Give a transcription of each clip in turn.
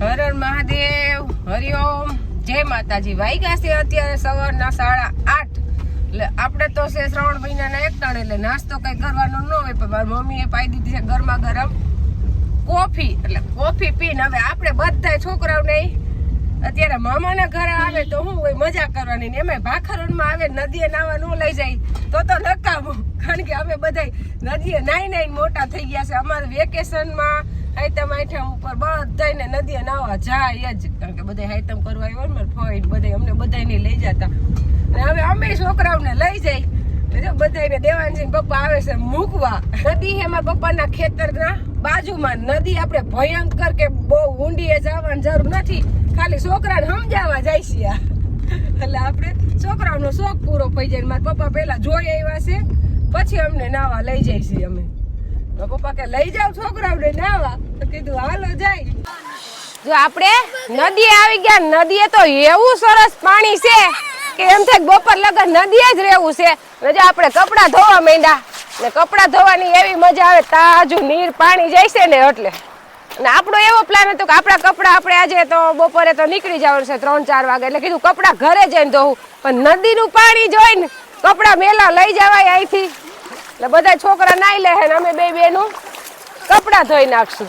હર મહાદેવ હરિઓમ જય માતાજી. વાઈગા છે અત્યારે સવારના સાડા આઠ. એટલે આપણે તો છે શ્રાવણ મહિનાના એક ટાણ એટલે નાસ્તો કંઈ કરવાનો ન હોય, પણ મારી મમ્મીએ પાઈ દીધી છે ગરમા ગરમ કોફી. એટલે કોફી પીને હવે આપણે બધા છોકરાઓને અત્યારે મામાના ઘરે આવે તો હું હોય મજા કરવાની ને એમાં ભાખરણમાં આવે નદીએ નાવા ન લઈ જાય. તો તો નકામું. કારણ કે અમે બધા નદીએ નાઈ નાઈ મોટા થઈ ગયા છે. અમારે વેકેશનમાં હાઈતમ આઈટમ ઉપર બધાને નદીએ નાવા જાય જ કારણ કે બધા હાઈતમ કરવા આવ્યો ને ફોઈટ બધા અમને બધાને લઈ જતા. અને હવે અમે છોકરાઓને લઈ જાય. એટલે બધાને દેવાનજી પપ્પા આવે છે મૂકવા. નદી એમાં પપ્પાના ખેતરના બાજુમાં. નદી આપણે ભયંકર કે બહુ ઊંડીએ જવાની જરૂર નથી. ખાલી છોકરાને સમજાવવા જાય છે. એટલે આપણે છોકરાઓનો શોખ પૂરો થઈ જાય મારા પપ્પા પહેલા જોઈ આવ્યા છે, પછી અમને નાવા લઈ જાય છે અમે. તો પપ્પા કે, લઈ જાવ છોકરાઓને નાવા તો કીધું, હાલો, જાય. જો આપણે નદીએ આવી ગયા, નદીએ તો એવું સરસ પાણી છે કે એમ થાય બપોર લગન નદીએ જ રહેવું છે. ને જો આપણે કપડાં ધોવા માંડ્યા, ને કપડાં ધોવાની એવી મજા આવે, તાજું નીર પાણી જાય છે ને એટલે. અને આપણો એવો પ્લાન હતો કે આપણા કપડાં આપણે આજે તો બપોરે તો નીકળી જવાનું છે ત્રણ, ચાર વાગે. એટલે કીધું, કપડાં ઘરે જઈને ધોવું. પણ નદીનું પાણી જોઈને કપડાં મેલા લઈ જવાય અહીંથી. એટલે બધા છોકરા નાઈ લે ને અમે બે બેનું કપડાં ધોઈ નાખશું.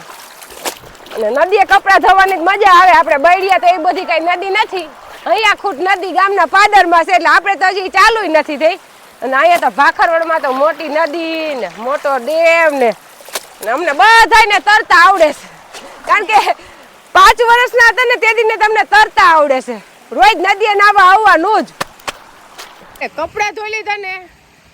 અને નદીએ કપડાં ધોવાની જ મજા આવે, આપણે બૈડિયા તો એ બધી કઈ નદી નથી. અહીંયા ખૂટ નદી ગામના પાદરમાં છે, એટલે આપણે તો હજી ચાલુ નથી થઈ. અને અહીંયા તો ભાખરવડમાં તો મોટી નદી ને, મોટો ડેમ ને અમને બધાને તરતા આવડે છે. કારણ કે પાંચ વર્ષના હતા ને તે દિને તમને તરતા આવડે છે. રોજ નદીએ નાવા આવવાનું જ. કપડાં ધોઈ લીધા ને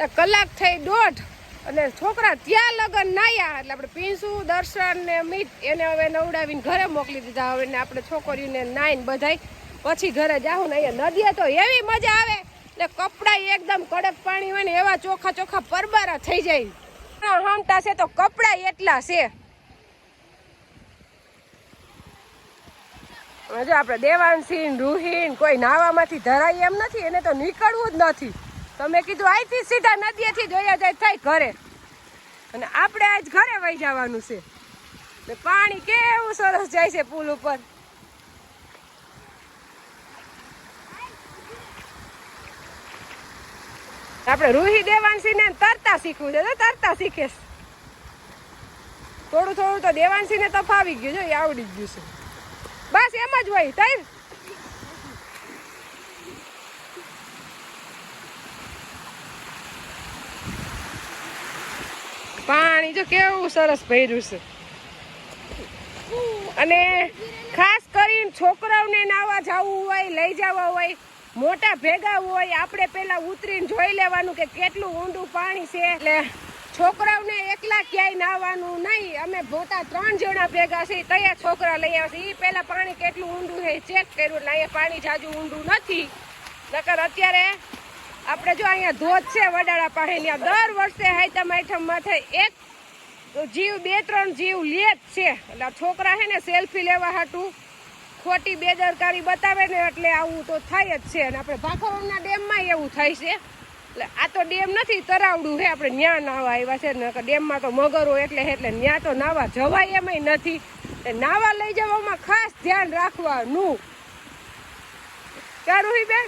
કલાક થઈ દોઢ અને છોકરા ત્યાં લગન નાયા એટલે આપણે પીંસુ દર્શન ને મીત એને હવે નવડાવીને ઘરે મોકલી દીધા. હવે ને આપણે છોકરીઓને નાઈને બધાય પછી ઘરે જાઉં ને અહીંયા નદીએ તો એવી મજા આવે. ને કપડાં એકદમ કડક પાણી હોય ને એવા ચોખા ચોખા પરબારા થઈ જાય. હમતા છે તો કપડાં એટલા છે. હજુ આપણે દેવાંશીન, રૂહીન કોઈ નાવામાંથી ધરાય એમ નથી. એને તો નીકળવું જ નથી. તો મેં કીધું, અહીંથી સીધા નદીએથી જોયા જાય, થાય ઘરે. અને આપણે આજ ઘરે વહી જવાનું છે. ને પાણી કેવું સરસ જાય છે પુલ ઉપર. આપણે રૂહી દેવાંશી ને તરતા શીખવું છે તરતા શીખે થોડું થોડું તો દેવાંશી ને તો ફાવી ગયું છે, એ આવડી ગયું છે. બસ એમ જ હોય, તઈ પાણી જો કેવું સરસ ભર્યું છે. અને ખાસ કરીને છોકરાઓને નાવા જવું હોય, લઈ જવા હોય, મોટા ભેગા હોય, આપણે પહેલા ઉતરીને જોઈ લેવાનું કે કેટલું ઊંડું પાણી છે. એટલે છોકરાઓને એકલા ક્યાંય નાવાનું નહીં. અમે મોટા ત્રણ જણા ભેગા છે તૈયાર છોકરા લઈ આવ્યા છે એ પહેલાં પાણી કેટલું ઊંડું છે ચેક કર્યું, એટલે અહીંયા પાણી જાજુ ઊંડું નથી. નકર અત્યારે આપણે જો અહીંયા ધોધ છે વડાળા પાસે દર વર્ષે હાઈતમ આઈટમ માથે એક જીવ, બે, ત્રણ જીવ લે જ છે. એટલે છોકરા છે ને સેલ્ફી લેવા હાટું ખોટી બેદરકારી બતાવે ને એટલે આવું તો થાય જ છે. અને આપણે ભાખરોના ડેમમાં એવું થાય છે. એટલે આ તો ડેમ નથી, તરાવડું છે. આપણે ન્યા નાવા આવ્યા છે. ને ડેમમાં તો મગરો એટલે એટલે ન્યા તો નાવા જવાય એમાંય નથી. નાવા લઈ જવામાં ખાસ ધ્યાન રાખવાનું. ક્યાં રૂહીબેન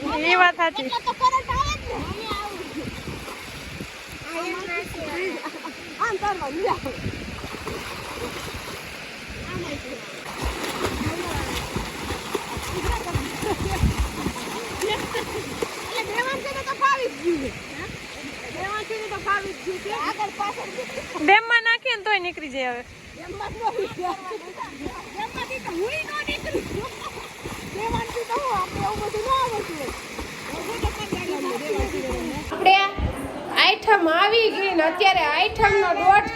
એ વાત સાચી. ડેમમાં નાખીએ ને તોય નીકળી જાય હવે. આપણે આઈઠમ આવી ગઈ ને અત્યારે આઈઠમનો દોઢ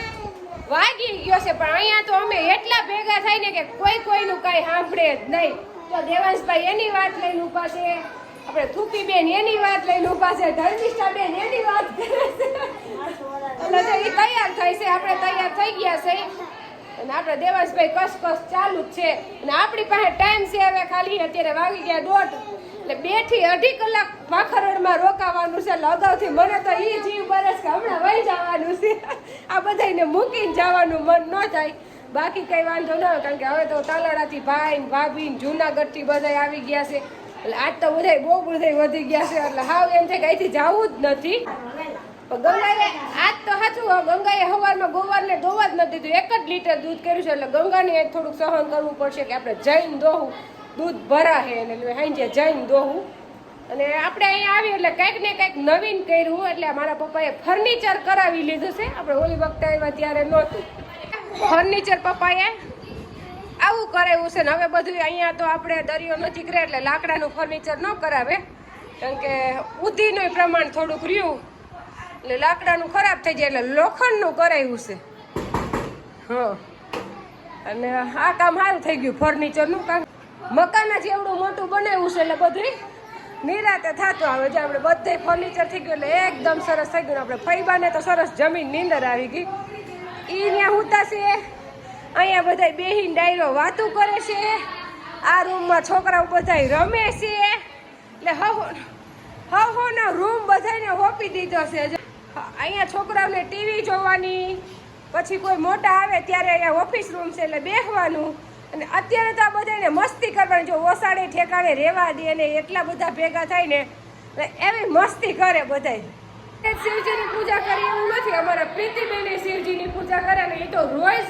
વાગી ગયો છે, પણ અહીંયા તો અમે એટલા ભેગા થાય ને કે કોઈ કોઈનું કઈ સાંભળે જ નહીં. તો દેવાંશભાઈ એની વાત લઈને ઊભા છે, આપણે થૂકી બેન એની વાત લઈને ઊભા છે ધર્મિષ્ઠા બેન એની વાત કરે છે. એટલે તૈયાર થાય છે, આપણે તૈયાર થઈ ગયા છે. અને આપણા દેવાંશભાઈ કસકસ ચાલુ જ છે. અને આપણી પાસે ટાઈમ છે હવે ખાલી, અત્યારે વાગી ગયા દોઢ. એટલે બેથી અઢી કલાક ભાખરણમાં રોકાવાનું છે એટલે અગાઉથી મને તો એ જીવ બરસ કે હમણાં વહી જવાનું છે. આ બધાને મૂકીને જવાનું મન ન થાય. બાકી કંઈ વાંધો ન આવે, કારણ કે હવે તો તાલાડાથી ભાઈ ને ભાભી ને જુનાગઢથી બધા આવી ગયા છે. એટલે આજ તો બધા બહુ બધા વધી ગયા છે. એટલે હાવ એમ છે કે અહીંથી જવું જ નથી. ગંગાએ આજ તો સાચું ગંગાએ સવારમાં ગોવારને દોવા જ નથી દીધું. એક જ લીટર દૂધ કર્યું છે, એટલે ગંગાને થોડુંક સહન કરવું પડશે કે આપણે જઈને દોહું દૂધ ભરાશે એટલે હાંજે જઈને દોહું. અને આપણે અહીંયા આવી એટલે કંઈક ને કંઈક નવીન કર્યું એટલે મારા પપ્પાએ ફર્નિચર કરાવી લીધું છે. આપણે ઓલી વખતે આવ્યા ત્યારે નહોતું. ફર્નિચર પપ્પાએ આવું કરાવ્યું છે ને હવે બધું અહીંયા તો આપણે દરિયો નજીક રહે એટલે લાકડાનું ફર્નિચર ન કરાવે. કારણ કે ઉધીનું પ્રમાણ થોડુંક રહ્યું. એટલે લાકડાનું ખરાબ થઈ જાય એટલે લોખંડનું કરાવ્યું છે. હા. અને આ કામ સારું થઈ ગયું ફર્નિચરનું કામ મકાન જ એવડું મોટું બનાવ્યું છે એટલે બધું નિરાતે થતું આવે. છે આપણે બધે ફર્નિચર થઈ ગયું એટલે એકદમ સરસ થઈ ગયું. આપણે ફૈબાને તો સરસ જમીન નીંદર આવી ગઈ. એ ત્યાં હુતા છે અહીંયા બધા બેહીન ડાયરો વાતું કરે છે. આ રૂમમાં છોકરાઓ બધા રમે છે. એટલે હવ હવ રૂમ બધાને હોપી દીધો છે. અહીંયા છોકરાઓને ટીવી જોવાની, પછી કોઈ મોટા આવે ત્યારે અહીંયા ઓફિસ રૂમ છે એટલે બેસવાનું અને અત્યારે તો આ બધાને મસ્તી કરવાની, જો ઓસાડે, ઠેકાણે રહેવા દે ને એટલા બધા ભેગા થાય ને, એટલે એવી મસ્તી કરે બધાય. શિવજીની પૂજા કરી એવું નથી, અમારા પ્રીતિબેને શિવજીની પૂજા કરે અને એ તો રોજ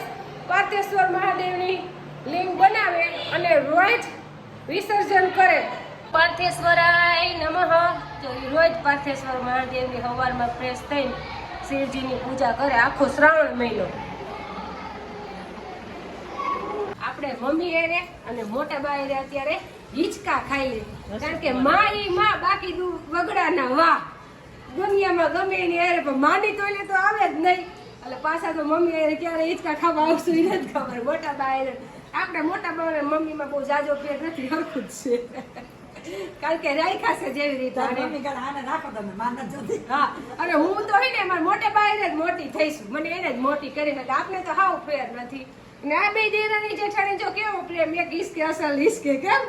પાર્તેશ્વર મહાદેવની લિંગ બનાવે અને રોજ વિસર્જન કરે. પાર્થેશ્વરાય નમઃ. રોજ પાર્થેશ્વર મહાદેવની હવારમાં ફ્રેશ થઈને શિવજીની પૂજા કરે આખો શ્રાવણ મહિનો. આપણે મમ્મી એરે અને મોટા બા એરે અત્યારે હિચકા ખાઈએ. કારણ કે માં ઈ માં બાકી વગડાના વાહ. દુનિયામાં ગમે એની એરે પણ માની તોલે તો આવે જ નહીં. એટલે પાછા તો મમ્મી એરે ક્યારે હિચકા ખાવા આવશું એ નથી ખબર. મોટા બા એરે આપણે મોટા બા મમ્મીમાં બહુ જાજો ફેર નથી, હરખું જ છે. કારણ કે રાખ્યા છે જેવી રીતે. અને હા અને હું તો હે ને મારા મોટે બાઈને જ મોટી થઈશું. મને એને જ મોટી કરી એટલે આપણે તો હાવ ફેર નથી. ને આ બે દેરાની જેઠાણી જો કેવો પ્રેમ એક હિસકે અસલ હિસકે કેમ?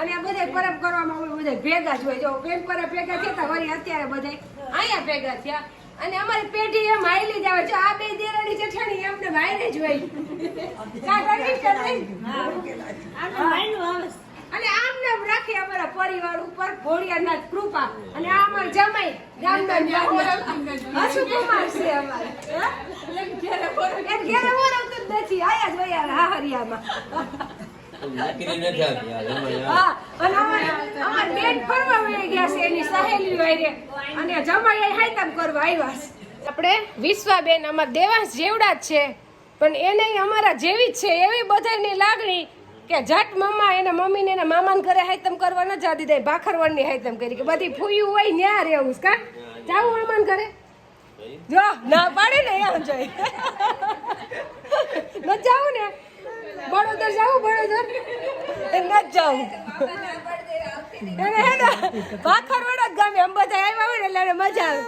અને આ બધા પરબ કરવામાં અમે બધા ભેગા જ હોય. જો પ્રેમ પરબ ભેગા થયા વળી અત્યારે બધા અહીંયા ભેગા થયા. અને અમારી પેઢી એમ હાઈલી જ આવે. જો આ બે દેરાની જેઠાણી એમને વાયરે જ હોય. કા કરવી કે નહીં? અને આમ નામ રાખી અમારા પરિવાર ઉપર ભોળિયાનાથ કૃપા. અને આ અમાર જમાઈ ગામના હસુકુમાર છે અમારે ઘેરે ઓળખતું જ નથી. આયા જ વયા હાહરિયામાં નોકરી નથી આવતી આ જમાઈ આ. હા અને અમાર અમાર બેન ફરવા છે એની સહેલી વાયરે અને જમાઈ અહીં કરવા આવ્યા આપણે વિશ્વાબેન અમારા દેવાંશ જેવડા જ છે પણ એને અમારા જેવી જ છે એવી બધાની લાગણી કે જટ મમ્મા એના મમ્મીને એના મામાને ઘરે હાયતમ કરવા ન જાતી દે ભાખરવણની હાયતમ કરી કે બધી ફૂયું હોય ન્યા રહેવું કા? જાવું મામાને ઘરે. જો, ના પાડે ને એમ જોઈ ન જાવું ને. બળોદર જાવું બળોદર. ન જાવું જ ગમે. એમ બધા આવ્યા હોય એટલે મજા આવે.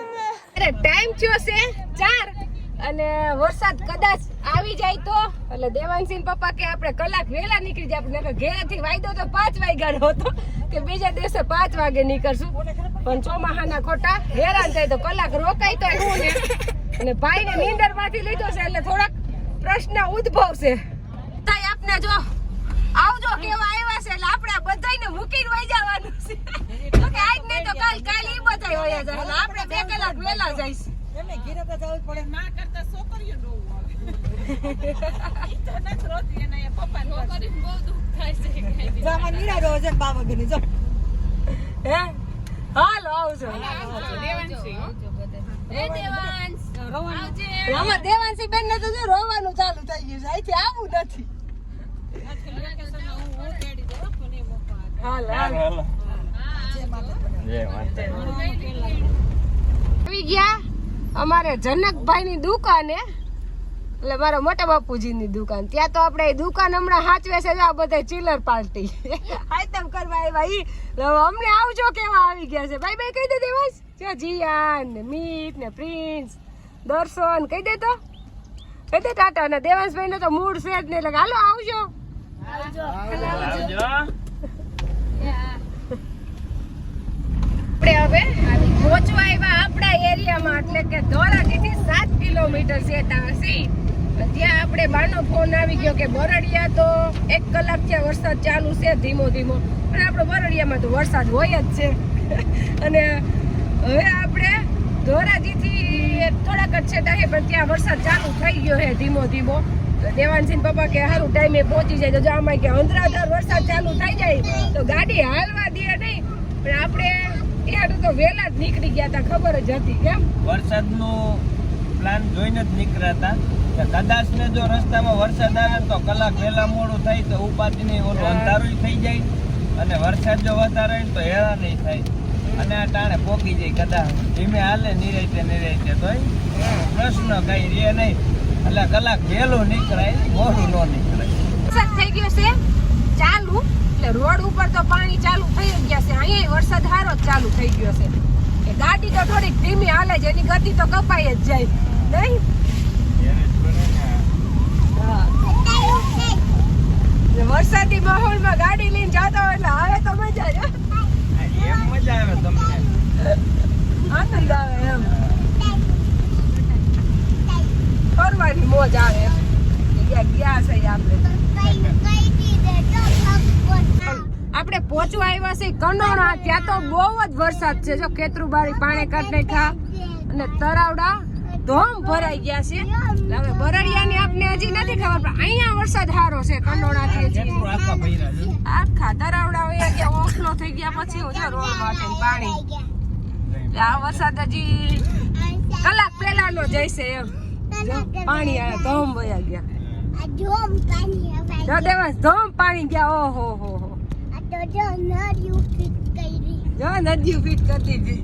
અરે, ટાઈમ થયો છે ચાર અને વરસાદ કદાચ આવી જાય તો? એટલે દેવાંશી પપ્પા કે આપણે કલાક વહેલા નીકળી જાય આપણે ઘેરેથી વાયદો તો પાંચ વાગ્યાનો હતો કે બીજા દિવસે પાંચ વાગે નીકળશું. પણ ચોમાહાના ખોટા હેરાન થાય તો કલાક રોકાય તો હું ને? અને ભાઈને નીંદરમાંથી લીધો છે એટલે થોડાક પ્રશ્ન ઉદ્ભવશે. તાઈ આપને જો આવજો કેવા આવ્યા છે એટલે આપણે બધાને બધાયને મૂકીને વહી જવાનું છે. તો કે આજ નહીં તો કાલ કાલ ઈ બધા હોય જાય એટલે આપણે બે કલાક વહેલા જઈશ. ના ઘેરે છોકરીઓ નો તો નથી રોતી એને એ પપ્પા છોકરી દેવાંશી બેન ને તો જો રોવાનું ચાલુ થઈ ગયું છે આવું નથી ગયા અમારે જનકભાઈ ની દુકાને એટલે મારા મોટા બાપુજીની દુકાન. ત્યાં તો આપણે એ દુકાન હમણાં હાચવે છે જો આ બધા ચિલ્લર પાર્ટી આઈટમ કરવા આવ્યા ઈ. અમને આવજો કેવા આવી ગયા છે. ભાઈ ભાઈ કહી દે દેવાસ જો જીયાન ને મીત ને પ્રિન્સ દર્શન કહી દે તો. કહી દે ટાટા ને દેવાંશભાઈ નો તો મૂડ છે જ નહીં એટલે હાલો આવજો. આપણે હવે આવી પહોંચવા આવ્યા આપણા એરિયામાં એટલે કે ધોરાજીથી સાત કિલોમીટર છે તાસી ત્યાં આપણે બાનો ફોન આવી ગયો કે બરડિયા તો એક કલાક ત્યાં વરસાદ ચાલુ છે ધીમો ધીમો. પણ આપણે બરડિયામાં તો વરસાદ હોય જ છે. અને હવે આપણે ધોરાજીથી થોડાક જ છે તાહે, પણ ત્યાં વરસાદ ચાલુ થઈ ગયો છે ધીમો ધીમો. દેવાનસિંહ પપ્પા કે સારું ટાઈમે પહોંચી જાય. તો જો આમાં કે અંધરાધાર વરસાદ ચાલુ થઈ જાય, તો ગાડી હાલવા દે નહીં. પણ આપણે ત્યાં તો વહેલા જ નીકળી ગયા હતા ખબર જ હતી, કેમ? વરસાદનો પ્લાન જોઈને જ નીકળ્યા હતા કદાચ ને જો રસ્તામાં વરસાદ આવે તો કલાક વહેલા મોડું થાય તો ઉપાધિની ઓલું અંધારું થઈ જાય અને વરસાદ જો વધારે તો હેરાન નહીં થાય. અને આ ટાણે પોકી જાય કદાચ ધીમે હાલે નિરાયતે નિરાયતે. તો પ્રશ્ન કઈ રે નહીં. એટલે કલાક વહેલું નીકળાય મોડું ન નીકળાય. વરસાદ થઈ ગયો છે ચાલુ. એટલે રોડ ઉપર તો પાણી ચાલુ થઈ ગયા છે. અહીંયા વરસાદ હારો જ ચાલુ થઈ ગયો છે. એ ગાડી તો થોડીક ધીમી હાલે છે એની ગતિ તો કપાઈ જ જાય. નહીં હા. એટલે વરસાદી માહોલમાં ગાડી લઈને જતા હોય એટલે આવે તો મજા એમ મજા આવે તમને. આનંદ આવે એમ. ફરવાની મોજ આવે. ગયા ગયા છે આપણે. આપણે પહોંચવા આવ્યા છે કનોણા ત્યાં તો બહુ જ વરસાદ છે. જો કેતરુબારી પાણી કાઢ નાખ્યા અને તરાવડા ધોમ ભરાઈ ગયા છે. હવે બરડિયાની આપને હજી નથી ખબર પણ અહીંયા વરસાદ સારો છે કંડોણા થી આખા તરાવડા વયા ગયા ઓખલો થઈ ગયા પછી જો રોડ માટે પાણી. એટલે આ વરસાદ હજી કલાક પહેલાનો જઈશે એમ. પાણી આ ધોમ વયા ગયા. ધોમ પાણી ગયા ઓહો હો હો. જો નદીઓ ફીટ કરી. દીધી